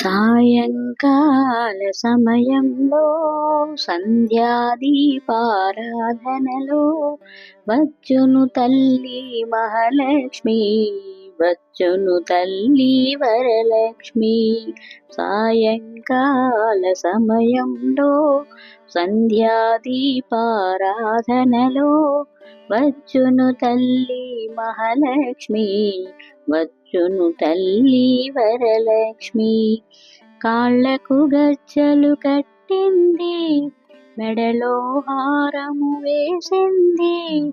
సాయంకాల సమయంలో సంధ్యాదీపారాధనలో వచ్చును తల్లి మహాలక్ష్మి వచ్చును తల్లి వరలక్ష్మి. సాయంకాల సమయంలో సంధ్యాదీపారాధనలో వచ్చును తల్లి మహాలక్ష్మి. వచ్చును తల్లి వరలక్ష్మి. కాళ్ళకు గజ్జలు కట్టింది మెడలో హారము వేసింది.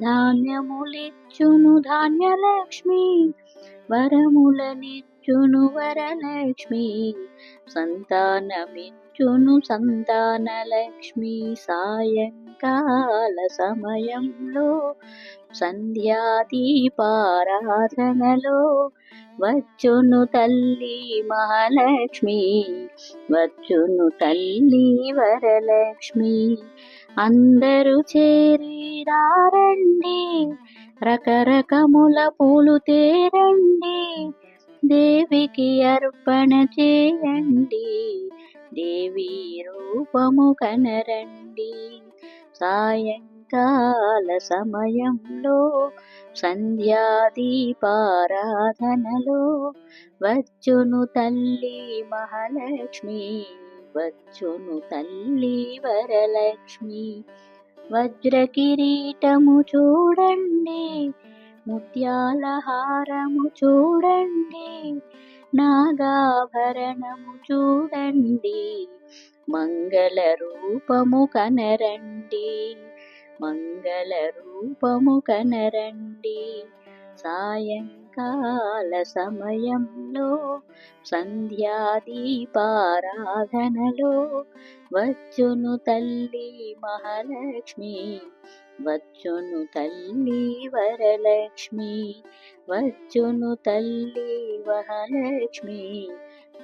ధాన్యములిచ్చును ధాన్యలక్ష్మి వరములనిచ్చును వరలక్ష్మి సంతానమిచ్చును సంతానలక్ష్మి. సాయంకాల సమయంలో సంధ్యాదీపారాధనలో వచ్చును తల్లి మహాలక్ష్మి వచ్చును తల్లి వరలక్ష్మి. అందరూ చేరిరారండి రకరకముల పూలు తేరండి. దేవికి అర్పణ చేయండి. దేవి రూపము కనరండి. సాయంకాల సమయంలో సంధ్యాదీపారాధనలో వచ్చును తల్లి మహాలక్ష్మి. వచ్చును తల్లి వరలక్ష్మి. వజ్ర కిరీటము చూడండి ముత్యాల హారము చూడండి నాగాభరణము చూడండి మంగళ రూపము కనరండి మంగళ రూపము కనరండి. సాయంకాల సమయంలో సంధ్యాదీపారాధనలో వచ్చును తల్లి మహాలక్ష్మి వచ్చును తల్లి వరలక్ష్మి వచ్చును తల్లి మహాలక్ష్మి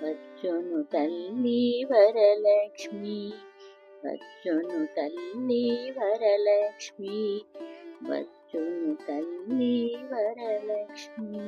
వచ్చును తల్లి వరలక్ష్మి వచ్చును తల్లి వరలక్ష్మి వచ్చును తల్లి వరలక్ష్మి